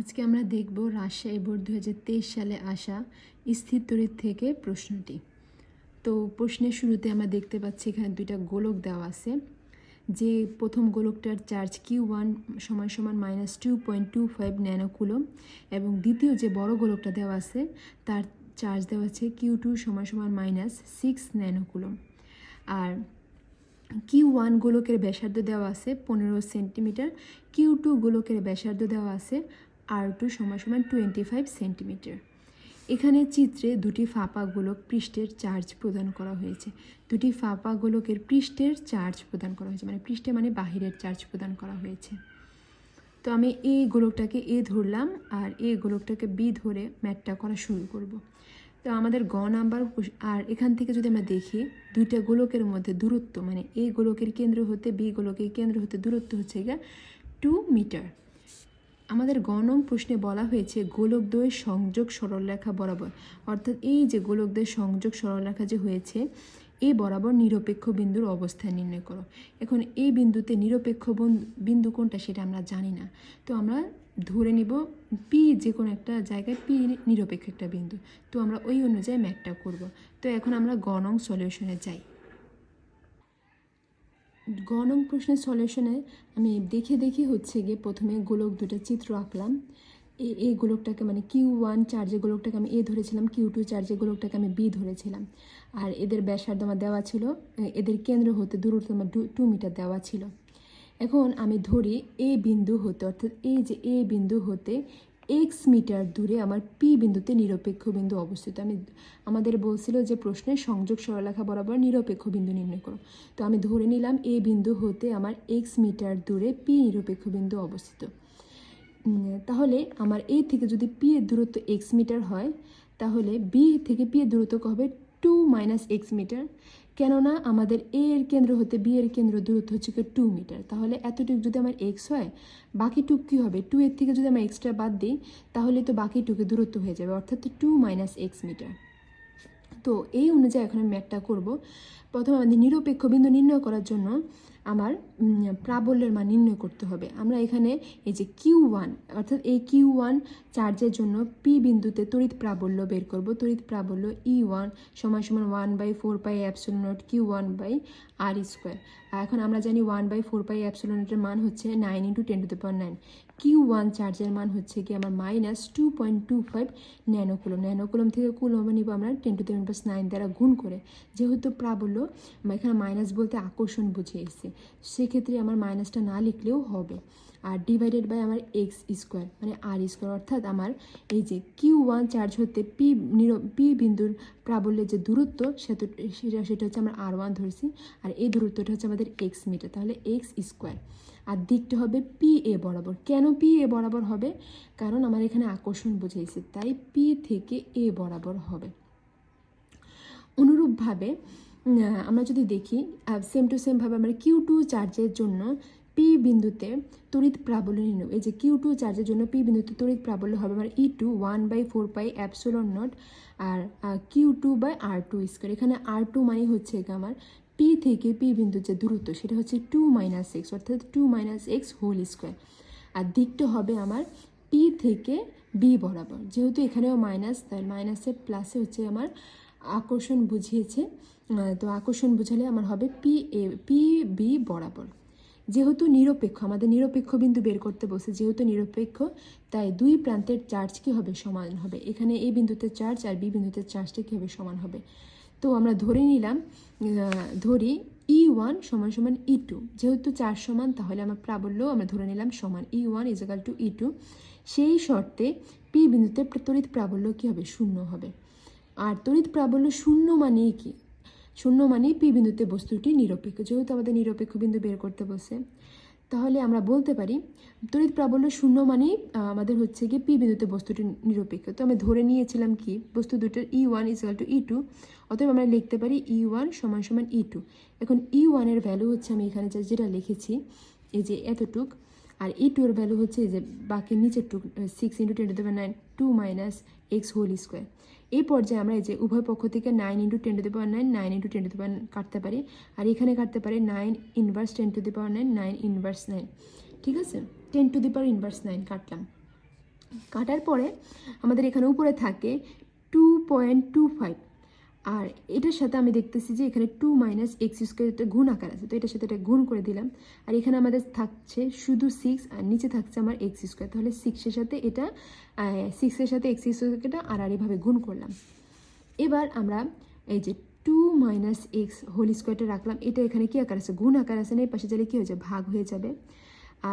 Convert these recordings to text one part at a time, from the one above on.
আজকে আমরা দেখব রাজশাহী বোর্ড দু সালে আসা স্থির তড়িৎ থেকে প্রশ্নটি। তো প্রশ্নের শুরুতে আমরা দেখতে পাচ্ছি এখানে দুইটা গোলক দেওয়া আছে। যে প্রথম গোলকটার চার্জ কিউ ওয়ান সমান সমান minus two point two five nanocoulomb এবং দ্বিতীয় যে বড় গোলকটা দেওয়া আছে, তার চার্জ দেওয়া আছে কিউ টু সমান সমান মাইনাস সিক্স ন্যানোকুলম। আর কিউ ওয়ান গোলকের ব্যাসার্ধ দেওয়া আছে পনেরো সেন্টিমিটার, কিউ টু গোলকের ব্যাসার্ধ দেওয়া আছে আর টু সমান সমান টোয়েন্টি ফাইভ সেন্টিমিটার এখানে চিত্রে দুটি ফাঁপা গোলক পৃষ্ঠের চার্জ প্রদান করা হয়েছে। দুটি ফাঁপা গোলকের পৃষ্ঠের চার্জ প্রদান করা হয়েছে মানে পৃষ্ঠে মানে বাহিরের চার্জ প্রদান করা হয়েছে। তো আমি এই গোলকটাকে এ ধরলাম আর এই গোলকটাকে বি ধরে ম্যাটটা করা শুরু করব। তো আমাদের গ নাম্বার আর এখান থেকে যদি আমরা দেখি, দুইটা গোলকের মধ্যে দূরত্ব মানে এই গোলকের কেন্দ্র হতে বি গোলকের কেন্দ্র হতে দূরত্ব হচ্ছে গিয়ে টু মিটার আমাদের গণম প্রশ্নে বলা হয়েছে, গোলকদ্বয় সংযোগ সরলরেখা বরাবর। অর্থাৎ এই যে গোলকদ্বয় সংযোগ সরলরেখা যে হয়েছে এই বরাবর নিরপেক্ষ বিন্দুর অবস্থান নির্ণয় করো। এখন এই বিন্দুতে নিরপেক্ষ বন- বিন্দু কোনটা সেটা আমরা জানি না। তো আমরা ধরে নিব পি যে কোনো একটা জায়গায় পি নিরপেক্ষ একটা বিন্দু। তো আমরা ওই অনুযায়ী ম্যাথটা করব। তো এখন আমরা গণং সলিউশনে যাই। গ নং প্রশ্নের সলিউশনে আমি দেখে দেখে হচ্ছে গিয়ে প্রথমে গোলক দুটো চিত্র আঁকলাম। এ এই গোলকটাকে মানে কিউ ওয়ান চার্জের গোলকটাকে আমি এ ধরেছিলাম, কিউ টু চার্জের গোলকটাকে আমি বি ধরেছিলাম। আর এদের ব্যাসার্ধ আমার দেওয়া ছিল এদের কেন্দ্র হতে দূরত্ব আমার টু মিটার দেওয়া ছিল। এখন আমি ধরি এ বিন্দু হতে, অর্থাৎ এই যে এ বিন্দু হতে এক্স মিটার দূরে আমার পি বিন্দুতে নিরপেক্ষ বিন্দু অবস্থিত। আমি, আমাদের বলছিল যে প্রশ্নে সংযোগ সরলরেখা বরাবর নিরপেক্ষ বিন্দু নির্ণয় করো। তো আমি ধরে নিলাম এ বিন্দু হতে আমার এক্স মিটার দূরে পি নিরপেক্ষ বিন্দু অবস্থিত। তাহলে আমার এ থেকে যদি পি এর দূরত্ব এক্স মিটার হয়, তাহলে বি থেকে পি এর দূরত্ব হবে টু মাইনাস এক্স মিটার কেননা আমাদের এ এর কেন্দ্র হতে বি এর কেন্দ্র দূরত্ব হচ্ছে টু মিটার তাহলে এতটুকু যদি আমার এক্স হয়, বাকিটুক কী হবে? টু এর থেকে যদি আমরা এক্সট্রা বাদ দিই, তাহলে তো বাকি টুকে দূরত্ব হয়ে যাবে, অর্থাৎ টু মাইনাস এক্স মিটার তো এই অনুযায়ী এখন আমি ম্যাথটা করব। প্রথমে আমাদের নিরপেক্ষ বিন্দু নির্ণয় করার জন্য আমার প্রাবল্যের মান নির্ণয় করতে হবে। আমরা এখানে এই যে কিউ ওয়ান, অর্থাৎ এই কিউ ওয়ান চার্জের জন্য পি বিন্দুতে তড়িৎ প্রাবল্য বের করব। তড়িৎ প্রাবল্য ই ওয়ান সমান সমান one by four pi epsilon naught Q one by R square. এখন আমরা জানি one by four pi epsilon নটের মান হচ্ছে nine into ten to the power nine. Q one চার্জের মান হচ্ছে কি আমার minus two point two five nanocoulomb. Nanocoulomb থেকে কুলম নিব আমরা ten to the plus nine দ্বারা গুণ করে। যেহেতু প্রাবল্য, এখানে মাইনাস বলতে আকর্ষণ বুঝে এসেছে সেক্ষেত্রে আমার মাইনাসটা না লিখলেও হবে। আর ডিভাইডেড বাই আমার এক্স স্কোয়ার মানে আর স্কোয়ার অর্থাৎ আমার এই যে কিউ ওয়ান চার্জ হতে পি নির পি বিন্দুর প্রাবল্যের যে দূরত্ব সেটা সেটা হচ্ছে আমরা আর ওয়ান ধরছি। আর এই দূরত্বটা হচ্ছে আমাদের এক্স মিটার তাহলে এক্স স্কোয়ার আর দিকটা হবে পি এ বরাবর। কেন পি এ বরাবর হবে? কারণ আমার এখানে আকর্ষণ বুঝেছে তাই পি থেকে এ বরাবর হবে। অনুরূপভাবে আমরা যদি দেখি সেম টু সেমভাবে আমরা কিউ টু চার্জের জন্য পি বিন্দুতে তড়িৎ প্রাবল্য নির্ণয় এই যে কিউ টু চার্জের জন্য পি বিন্দুতে তড়িৎ প্রাবল্য হবে আমার E two one by four pi epsilon naught R Q two by R two square এখানে আর টু মানে হচ্ছে আমার পি থেকে পি বিন্দুর যে দূরত্ব, সেটা হচ্ছে টু মাইনাস এক্স অর্থাৎ two minus X whole square আর দিকটা হবে আমার পি থেকে বি বরাবর। যেহেতু এখানেও মাইনাস তাই মাইনাসের প্লাসে হচ্ছে আমার আকর্ষণ বুঝিয়েছে। তো আকর্ষণ বুঝালে আমার হবে পি এ পি বি বরাবর। যেহেতু নিরপেক্ষ, আমাদের নিরপেক্ষ বিন্দু বের করতে বসে যেহেতু নিরপেক্ষ, তাই দুই প্রান্তের চার্জ কী হবে? সমান হবে। এখানে এই বিন্দুতে চার্জ আর বি বিন্দুতে চার্জটা কী হবে? সমান হবে। তো আমরা ধরে নিলাম ধরি ই ওয়ান সমান সমান ই টু যেহেতু চার সমান, তাহলে আমার প্রাবল্য আমরা ধরে নিলাম সমান E one is equal to E two সেই শর্তে পি বিন্দুতে তড়িৎ প্রাবল্য কী হবে? শূন্য হবে। আর তড়িৎ প্রাবল্য শূন্য মানে কি? শূন্য মানে পি বিন্দুতে বস্তুটি নিরপেক্ষ, যেহেতু আমাদের নিরপেক্ষ বিন্দু বের করতে বসে। তাহলে আমরা বলতে পারি, তড়িৎ প্রাবল্য শূন্য মানেই আমাদের হচ্ছে গিয়ে পি বিন্দুতে বস্তুটি নিরপেক্ষ। তো আমি ধরে নিয়েছিলাম কি, বস্তু দুটোর E one equal to E two অতএব আমরা লিখতে পারি ই ওয়ান সমান সমান ই টু এখন ই ওয়ানের ভ্যালু হচ্ছে আমি এখানে যেটা লিখেছি, এই যে এতটুক, আর ই টু এর ভ্যালু হচ্ছে এই যে বাকি নিচের টুক six into ten to nine two minus X whole square এই পর্যায়ে আমরা এই যে উভয় পক্ষ থেকে nine into ten to the power nine nine into ten to the power কাটতে পারি। আর এখানে কাটতে পারি nine inverse ten to the power nine nine inverse nine ঠিক আছে? Ten to the power inverse nine কাটলাম। কাটার পরে আমাদের এখানে উপরে থাকে টু পয়েন্ট টু ফাইভ আর এটার সাথে আমি দেখতেছি যে এখানে টু মাইনাস এক্স স্কোয়ার গুণ আকার আছে, তো এটার সাথে এটা গুণ করে দিলাম। আর এখানে আমাদের থাকছে শুধু সিক্স আর নিচে থাকছে আমার এক্স স্কোয়ার তাহলে সিক্সের সাথে এটা সিক্সের সাথে এক্স স্কোয়ারটা আর আর এভাবে গুণ করলাম। এবার আমরা এই যে টু মাইনাস এক্স হোল স্কোয়ারটা রাখলাম। এটা এখানে কি আকার আছে? গুণ আকার আছে না? এই পাশে চাইলে কী হয়ে ভাগ হয়ে যাবে।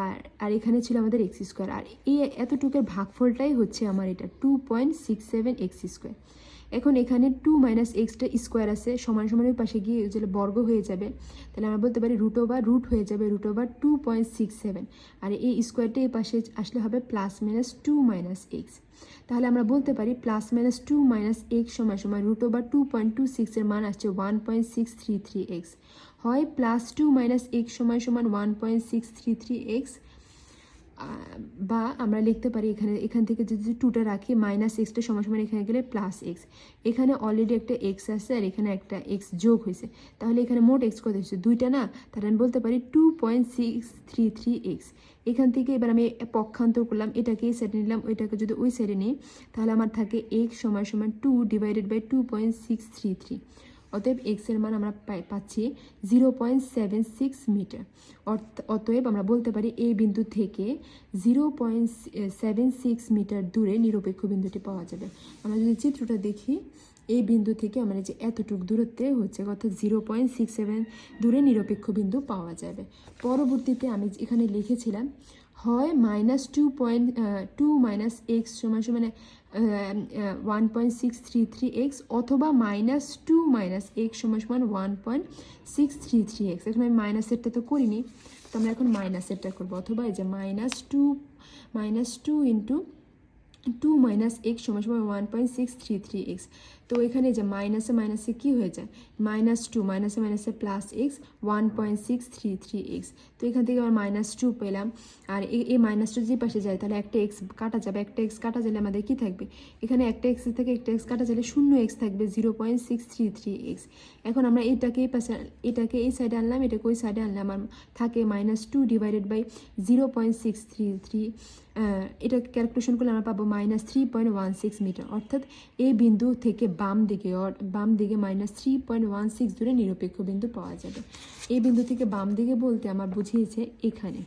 আর আর এখানে ছিল আমাদের এক্স স্কোয়ার আর এই এতটুকের ভাগফলটাই হচ্ছে আমার এটা two point six seven X square এখন এখানে টু মাইনাস এক্সটা স্কোয়ার আছে, সমান সমান ওই পাশে গিয়ে যেটা বর্গ হয়ে যাবে, তাহলে আমরা বলতে পারি রুট ওভার রুট হয়ে যাবে root over two point six seven আর এই স্কোয়ারটা এই পাশে আসলে হবে plus minus two minus X তাহলে আমরা বলতে পারি plus minus two minus X সমান সমান root over two point two সিক্সের মান আসছে one point six three three X হয় প্লাস টু মাইনাস এক্স সমান সমান one point six three three X বা আমরা লিখতে পারি এখানে, এখান থেকে যদি টুটা রাখি মাইনাস এক্সটা সমান সমান এখানে গেলে প্লাস এক্স এখানে অলরেডি একটা এক্স আছে আর এখানে একটা এক্স যোগ হয়েছে। তাহলে এখানে মোট এক্স কত হয়েছে? দুইটা না? তাহলে আমি বলতে পারি two point six three three X এখান থেকে এবার আমি পক্ষান্তর করলাম, এটাকে এই সাইডে নিলাম, ওইটাকে যদি ওই সাইডে নিই, তাহলে আমার থাকে এক্স সমান সমান two divided by two point six three three অতএব এক্সের মান আমরা পাচ্ছি zero point seven six metre অতএব আমরা বলতে পারি এই বিন্দু থেকে zero point seven six metre দূরে নিরপেক্ষ বিন্দুটি পাওয়া যাবে। আমরা যদি চিত্রটা দেখি এই বিন্দু থেকে আমরা যে এতটুকু দূরত্বে হচ্ছে অর্থাৎ জিরো পয়েন্ট সিক্স সেভেন দূরে নিরপেক্ষ বিন্দু পাওয়া যাবে। পরবর্তীতে আমি এখানে লিখেছিলাম, হয় minus two point two minus X সমান সমান one point six three three X অথবা মাইনাস টু মাইনাস এক্স সমান সমান one point six three three X এখন আমি মাইনাস মাইনাসেরটা তো করিনি, তো আমরা এখন মাইনাস মাইনাসেরটা করব। অথবা এই যে minus two minus two into two minus X সমান সমান one point six three three X তো এখানে যে মাইনাসে মাইনাসে কী হয়ে যায়? মাইনাস টু মাইনাসে মাইনাসে plus X one point six three three X তো এখান থেকে আমার মাইনাস টু পেলাম। আর এই- মাইনাস টু যে পাশে যায়, তাহলে একটা এক্স কাটা যাবে। একটা এক্স কাটা গেলে আমাদের কী থাকবে? এখানে একটা এক্স থেকে একটা এক্স কাটা গেলে শূন্য এক্স থাকবে zero point six three three X এখন আমরা এটাকে এই পাশে, এটাকে এই সাইডে আনলাম, এটাকে ওই সাইডে আনলাম। আমার থাকে minus two divided by zero point six three three এটা ক্যালকুলেশন করলে আমরা পাবো minus three point one six metre অর্থাৎ এই বিন্দু থেকে বাম দিকে অর- বাম দিকে minus three point one six দূরে নিরপেক্ষ বিন্দু পাওয়া যাবে। এই বিন্দু থেকে বাম দিকে বলতে আমার বুঝিয়েছে এখানে।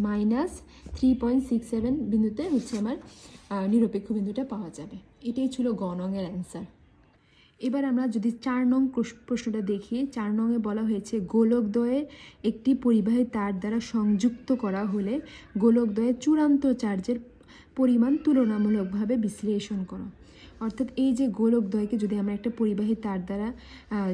Minus three point six seven বিন্দুতে হচ্ছে আমার নিরপেক্ষ বিন্দুটা পাওয়া যাবে। এটাই ছিল গ নংয়ের অ্যান্সার এবার আমরা যদি চার নং প্রশ- প্রশ্নটা দেখি, চার নংয়ে বলা হয়েছে, গোলকদ্বয়ে একটি পরিবাহী তার দ্বারা সংযুক্ত করা হলে গোলকদ্বয়ের চূড়ান্ত চার্জের পরিমাণ তুলনামূলকভাবে বিশ্লেষণ করো। অর্থাৎ এই যে গোলকদ্বয়কে যদি আমরা একটা পরিবাহী তার দ্বারা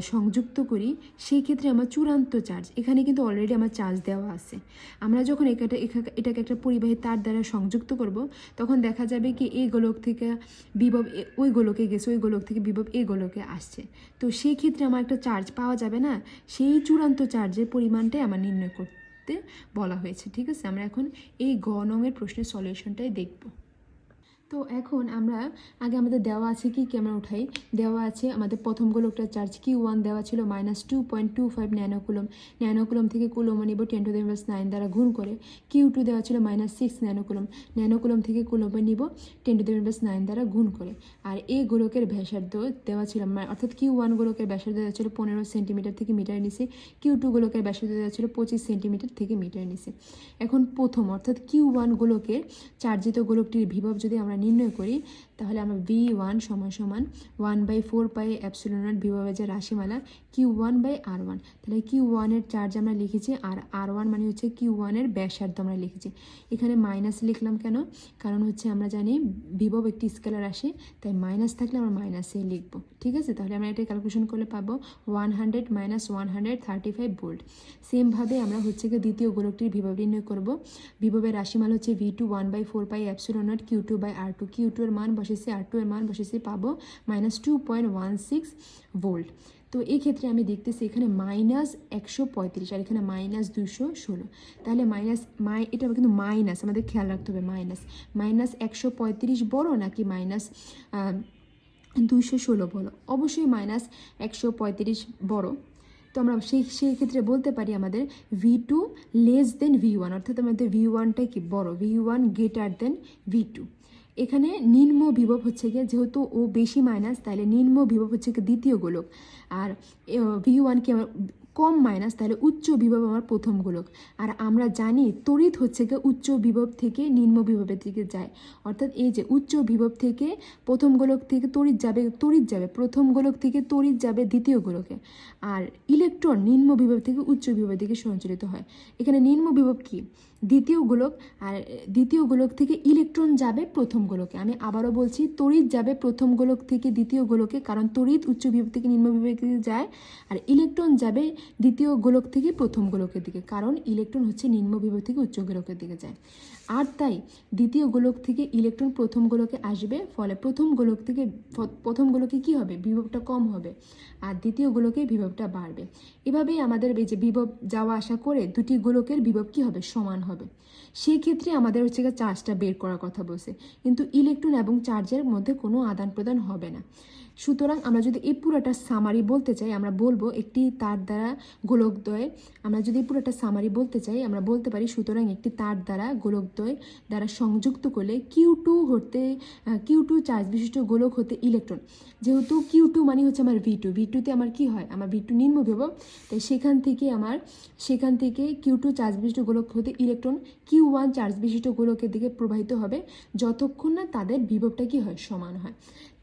সংযুক্ত করি, সেই ক্ষেত্রে আমার চূড়ান্ত চার্জ, এখানে কিন্তু অলরেডি আমার চার্জ দেওয়া আছে। আমরা যখন এখা- এটাকে একটা পরিবাহী তার দ্বারা সংযুক্ত করব, তখন দেখা যাবে কি এই গোলক থেকে বিভব ওই গোলকে গেছে, ওই গোলক থেকে বিভব এই গোলকে আসছে। তো সেই ক্ষেত্রে আমার একটা চার্জ পাওয়া যাবে না, সেই চূড়ান্ত চার্জের পরিমাণটাই আমার নির্ণয় করতে বলা হয়েছে ঠিক আছে? আমরা এখন এই গ নঙের প্রশ্নের সলিউশনটাই দেখব। তো এখন আমরা, আগে আমাদের দেওয়া আছে কি ক্যামেরা উঠাই? দেওয়া আছে আমাদের প্রথম গোলকটার চার্জ কিউ ওয়ান দেওয়া ছিল minus two point two five nanocoulomb nanocoulomb থেকে কুলম নিব টেন টু দেভার্স নাইন দ্বারা গুণ করে। কিউ টু দেওয়া ছিল মাইনাস সিক্স ন্যানোকুলম ন্যানোকুলম থেকে কুলমে নিব টেন টু দেভার্স নাইন দ্বারা গুণ করে। আর এই গোলকের ব্যাসার্ধ দেওয়া ছিল অর্থাৎ কিউ ওয়ান গোলকের ব্যাসার্ধ দেওয়া ছিল পনেরো সেন্টিমিটার থেকে মিটার নিচে। কিউ টু গোলকের ব্যাসার্ধ দেওয়া ছিল পঁচিশ সেন্টিমিটার থেকে মিটার নিচে। এখন প্রথম, অর্থাৎ কিউ ওয়ান গোলকের চার্জিত গোলকটির বিভব যদি আমরা নির্ণয় করি, তাহলে আমরা ভি ওয়ান সমান সমান one by four pi epsilon naught বিভবের যে রাশিমালা Q one by R one তাহলে কিউ ওয়ানের চার্জ আমরা লিখেছি আর আর ওয়ান মানে হচ্ছে কিউ ওয়ানের ব্যাসার্ধ আমরা লিখেছি। এখানে মাইনাস লিখলাম কেন? কারণ হচ্ছে আমরা জানি বিভব একটি স্কেলার আসে, তাই মাইনাস থাকলে আমরা মাইনাসে লিখব। ঠিক আছে? তাহলে আমরা এটা ক্যালকুলেশন করলে পাবো one hundred minus one hundred thirty five volt সেমভাবে আমরা হচ্ছে গিয়ে দ্বিতীয় গোলকটির বিভব নির্ণয় করব। বিভবের রাশিমাল হচ্ছে V two one by four pi epsilon naught Q two by R two Q two এর মান বসেছি আর টু এর মান বসেছি পাবো minus two point one six volt তো এই ক্ষেত্রে আমি দেখতেছি এখানে মাইনাস একশো পঁয়ত্রিশ আর এখানে মাইনাস দুশো ষোলো। তাহলে মাইনাস মাই এটা কিন্তু মাইনাস আমাদের খেয়াল রাখতে হবে মাইনাস মাইনাস একশো পঁয়ত্রিশ বড়ো নাকি মাইনাস দুইশো ষোলো বলো? অবশ্যই মাইনাস একশো পঁয়ত্রিশ বড়ো। তো আমরা সেই সেই ক্ষেত্রে বলতে পারি আমাদের V two less than V one অর্থাৎ আমাদের ভি ওয়ানটাই কি বড়? V one greater than V two এখানে নিম্ন বিভব হচ্ছে গিয়ে, যেহেতু ও বেশি মাইনাস তাহলে নিম্ন বিভব হচ্ছে গিয়ে দ্বিতীয় গোলক। আর ভি ওয়ানকে আমার কম মাইনাস, তাহলে উচ্চ বিভব আমার প্রথম গোলক। আর আমরা জানি তড়িৎ হচ্ছে গিয়ে উচ্চ বিভব থেকে নিম্ন বিভবের দিকে যায়। অর্থাৎ এই যে উচ্চ বিভব থেকে প্রথম গোলক থেকে তড়িৎ যাবে তড়িৎ যাবে, প্রথম গোলক থেকে তড়িৎ যাবে দ্বিতীয় গোলকে। আর ইলেকট্রন নিম্ন বিভব থেকে উচ্চ বিভবের দিকে সঞ্চালিত হয়। এখানে নিম্ন বিভব কি? দ্বিতীয় গোলক। আর দ্বিতীয় গোলক থেকে ইলেকট্রন যাবে প্রথম গোলকে। আমি আবারও বলছি তড়িৎ যাবে প্রথম গোলক থেকে দ্বিতীয় গোলকে, কারণ তড়িৎ উচ্চ বিভব থেকে নিম্ন বিভব যায়। আর ইলেকট্রন যাবে দ্বিতীয় গোলক থেকে প্রথম গোলকের দিকে, কারণ ইলেকট্রন হচ্ছে নিম্ন বিভব থেকে উচ্চ গোলকের দিকে যায়। আর তাই দ্বিতীয় গোলক থেকে ইলেকট্রন প্রথম গোলকে আসবে, ফলে প্রথম গোলক থেকে প্রথম গোলকে কি হবে? বিভবটা কম হবে আর দ্বিতীয় গোলকে বিভবটা বাড়বে। এভাবেই আমাদের এই যে বিভব যাওয়া আসা করে দুটি গোলকের বিভব কি হবে? সমান হবে। সেই ক্ষেত্রে আমাদের হচ্ছে গিয়ে চার্জটা বের করার কথা বলছে। কিন্তু ইলেকট্রন এবং চার্জের মধ্যে কোনো আদান প্রদান হবে না। সুতরাং আমরা যদি এই পুরোটা সামারি বলতে চাই, আমরা বলব একটি তার দ্বারা গোলকদ্বয় আমরা যদি পুরোটা সামারি বলতে চাই, আমরা বলতে পারি সুতরাং একটি তার দ্বারা গোলকদ্বয় দ্বারা সংযুক্ত করলে কিউ টু হতে কিউ টু চার্জ বিশিষ্ট গোলক হতে ইলেকট্রন যেহেতু কিউ টু মানে হচ্ছে আমার ভি টু ভি টুতে আমার কি হয়? আমার ভি টু নিম্ন বিভব। তাই সেখান থেকে আমার, সেখান থেকে কিউ টু চার্জ বিশিষ্ট গোলক হতে ইলেকট্রন কিউ ওয়ান চার্জ বিশিষ্ট গোলকের দিকে প্রবাহিত হবে যতক্ষণ না তাদের বিভবটা কি হয়? সমান হয়।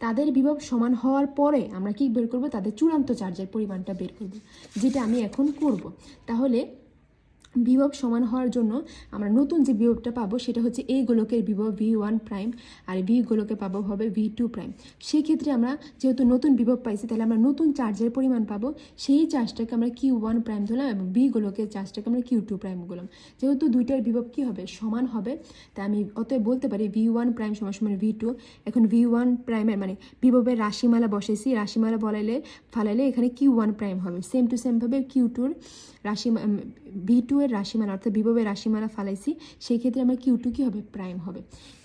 তাদের বিভব সমান হওয়ার পরে আমরা কি বের করব? তাদের চূড়ান্ত চার্জের পরিমাণটা বের করব, যেটা আমি এখন করব। তাহলে বিভব সমান হওয়ার জন্য আমরা নতুন যে বিভবটা পাবো সেটা হচ্ছে এই গোলকের বিভব ভি ওয়ান প্রাইম আর ভি গোলকে পাবো হবে ভি টু প্রাইম সেই ক্ষেত্রে আমরা যেহেতু নতুন বিভব পাইছি, তাহলে আমরা নতুন চার্জের পরিমাণ পাবো। সেই চার্জটাকে আমরা কিউ ওয়ান প্রাইম ধরলাম এবং বি গোলকের চার্জটাকে আমরা কিউ টু প্রাইম বললাম। যেহেতু দুইটার বিভব কী হবে? সমান হবে। তাই আমি অতএব বলতে পারি ভি ওয়ান প্রাইম সমান সমান ভি টু এখন ভি ওয়ান প্রাইমের মানে বিভবের রাশিমালা বসেছি রাশিমালা বলাইলে, ফালাইলে এখানে কিউ ওয়ান প্রাইম হবে। সেম টু সেমভাবে কিউ টুর রাশি ভি টু এর রাশিমালা, অর্থাৎ বিভবের রাশিমালা ফালাইছি, সেই ক্ষেত্রে আমরা কিউ টু কী হবে? প্রাইম হবে।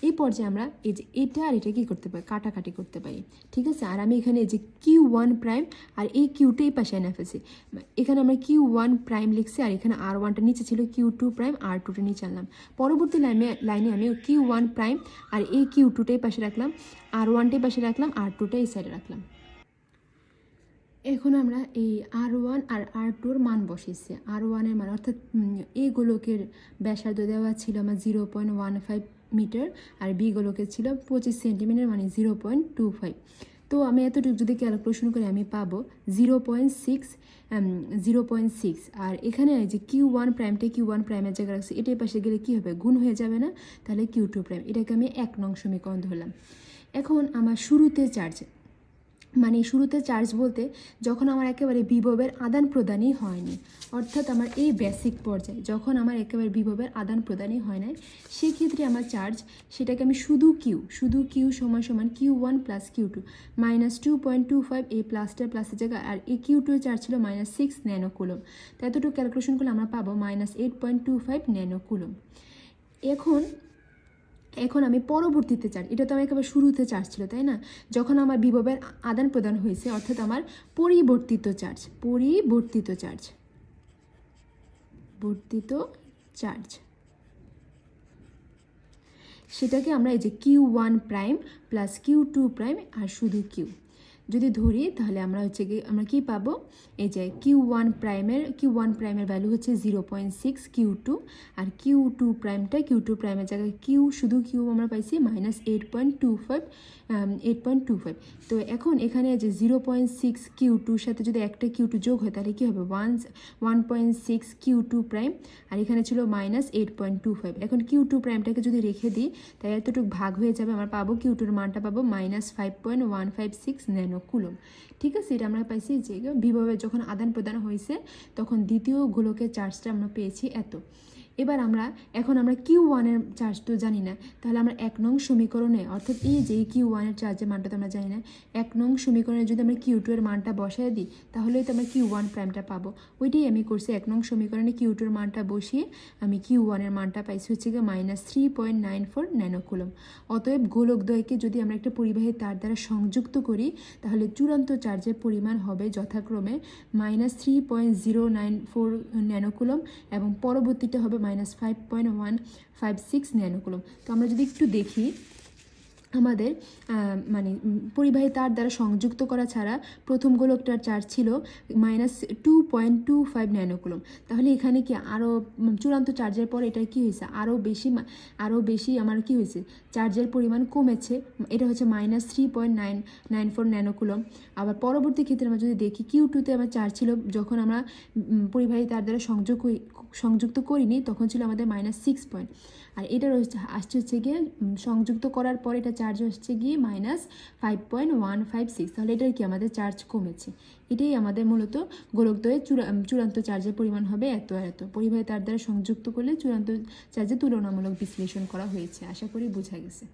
এই পর্যায়ে আমরা এই যে এটা আর এটা কী করতে পারি? কাটাকাটি করতে পারি। ঠিক আছে? আর আমি এখানে এই যে কিউ ওয়ান প্রাইম আর এই কিউটা এই পাশে এনে ফেলছি। এখানে আমরা কিউ ওয়ান প্রাইম লিখছি আর এখানে আর ওয়ানটা নিচে ছিল কিউ টু প্রাইম আর টুটা নিচে আনলাম। পরবর্তী লাইনে লাইনে আমি কিউ ওয়ান প্রাইম আর এই কিউ টুটাই পাশে রাখলাম আর ওয়ানটাই পাশে রাখলাম আর টুটাই সাইডে রাখলাম। এখন আমরা এই আর ওয়ান আর আর টুর মান বসিয়েছি। আর ওয়ানের মান, অর্থাৎ এই গোলকের ব্যাসার্ধ দেওয়া ছিল আমার zero point one five meter আর বি গোলকের ছিল পঁচিশ সেন্টিমিটার মানে জিরো পয়েন্ট টু ফাইভ তো আমি এতটুকু যদি ক্যালকুলেশন করি আমি পাবো zero point six zero point six আর এখানে যে কিউ ওয়ান প্রাইমটা কিউ ওয়ান প্রাইমের জায়গায় রাখছি, এটার পাশে গেলে কী হবে? গুণ হয়ে যাবে না? তাহলে কিউ টু প্রাইম এটাকে আমি এক নং সমীকরণ ধরলাম। এখন আমার শুরুতে চার্জ মানে শুরুতে চার্জ বলতে যখন আমার একেবারে বিভবের আদান প্রদানই হয়নি, অর্থাৎ আমার এই বেসিক পর্যায়ে যখন আমার একেবারে বিভবের আদান প্রদানই হয় নাই, সেক্ষেত্রে আমার চার্জ সেটাকে আমি শুধু কিউ শুধু কিউ সমান সমান Q one plus Q two minus two point two five এই প্লাসটা প্লাসের জায়গায়, আর এই কিউ টু চার্জ ছিল মাইনাস সিক্স ন্যানো কুলম তো এতটুকু ক্যালকুলেশন করলে আমরা পাবো minus eight point two five nano coulomb এখন এখন আমি পরবর্তীতে চার্জ এটা তো আমি একেবারে শুরুতে চার্জ ছিল, তাই না? যখন আমার বিভবের আদান প্রদান হয়েছে, অর্থাৎ আমার পরিবর্তিত চার্জ পরিবর্তিত চার্জ, বর্তিত চার্জ। সেটাকে আমরা এই যে Q one prime plus Q two prime আর শুধু কিউ যদি ধরি, তাহলে আমরা হচ্ছে কি আমরা কি পাবো? এই যে কিউ ওয়ান প্রাইমের কিউ ওয়ান প্রাইমের ভ্যালু হচ্ছে zero point six Q two আর কিউ টু প্রাইমটা কিউ টু প্রাইমের জায়গায় কিউ শুধু কিউ আমরা পাইছি minus eight point two five eight point two five তো এখন এখানে যে জিরো পয়েন্ট সিক্স কিউ টুর সাথে যদি একটা কিউ টু যোগ হয়, তাহলে কী হবে? One one point six Q two prime আর এখানে ছিল minus eight point two five এখন কিউ টু প্রাইমটাকে যদি রেখে দিই তাই এতটুকু ভাগ হয়ে যাবে, আমরা পাবো কিউ টুর মানটা পাবো minus five point one five six nano coulomb. ঠিক আছে, এটা আমরা পাইছি যে বিভবের যখন আদান প্রদান হয়েছে তখন দ্বিতীয় গোলকের চার্জটা আমরা পেয়েছি এত। এবার আমরা, এখন আমরা কিউ ওয়ানের চার্জ তো জানি না, তাহলে আমরা এক নং সমীকরণে, অর্থাৎ এই যে কিউ ওয়ানের চার্জের মানটা তো আমরা জানি না, এক নং সমীকরণে যদি আমরা কিউ টু এর মানটা বসায় দিই, তাহলেই তো আমরা কিউ ওয়ান প্রাইমটা পাবো। ওইটাই আমি করছি, এক নং সমীকরণে কিউ টুর মানটা বসিয়ে আমি কিউ ওয়ানের মানটা পাইছি হচ্ছে গিয়ে minus three point nine four nanocoulomb. অতএব গোলকদ্বয়কে যদি আমরা একটা পরিবাহী তার দ্বারা সংযুক্ত করি, তাহলে চূড়ান্ত চার্জের পরিমাণ হবে যথাক্রমে minus three point zero nine four nanocoulomb এবং পরবর্তীটা হবে minus five point one five six nanocoulomb তো আমরা যদি একটু দেখি আমাদের মানে পরিবাহী তার দ্বারা সংযুক্ত করা ছাড়া প্রথম গোলকটার চার্জ ছিল minus two point two five nanocoulomb. তাহলে এখানে কি আরও চূড়ান্ত চার্জের পর এটা কি হয়েছে? আরও বেশি আরও বেশি আমার কি হয়েছে? চার্জের পরিমাণ কমেছে, এটা হচ্ছে minus three point nine nine four nanocoulomb. আবার পরবর্তী ক্ষেত্রে আমরা যদি দেখি কিউ টুতে আমার চার্জ ছিল, যখন আমরা পরিবাহী তার দ্বারা সংযোগ সংযুক্ত করিনি, তখন ছিল আমাদের মাইনাস সিক্স পয়েন্ট আর এটা রয়েছে, আসছে হচ্ছে গিয়ে সংযুক্ত করার পর এটা চার্জ হচ্ছে গিয়ে minus five point one five six তাহলে এটার কি আমাদের চার্জ কমেছে? এটাই আমাদের মূলত গোলকদ্বয়ের চূড়া চূড়ান্ত চার্জের পরিমাণ হবে এত এত। পরিবাহী তার দ্বারা সংযুক্ত করলে চূড়ান্ত চার্জে তুলনামূলক বিশ্লেষণ করা হয়েছে। আশা করি বোঝা গেছে।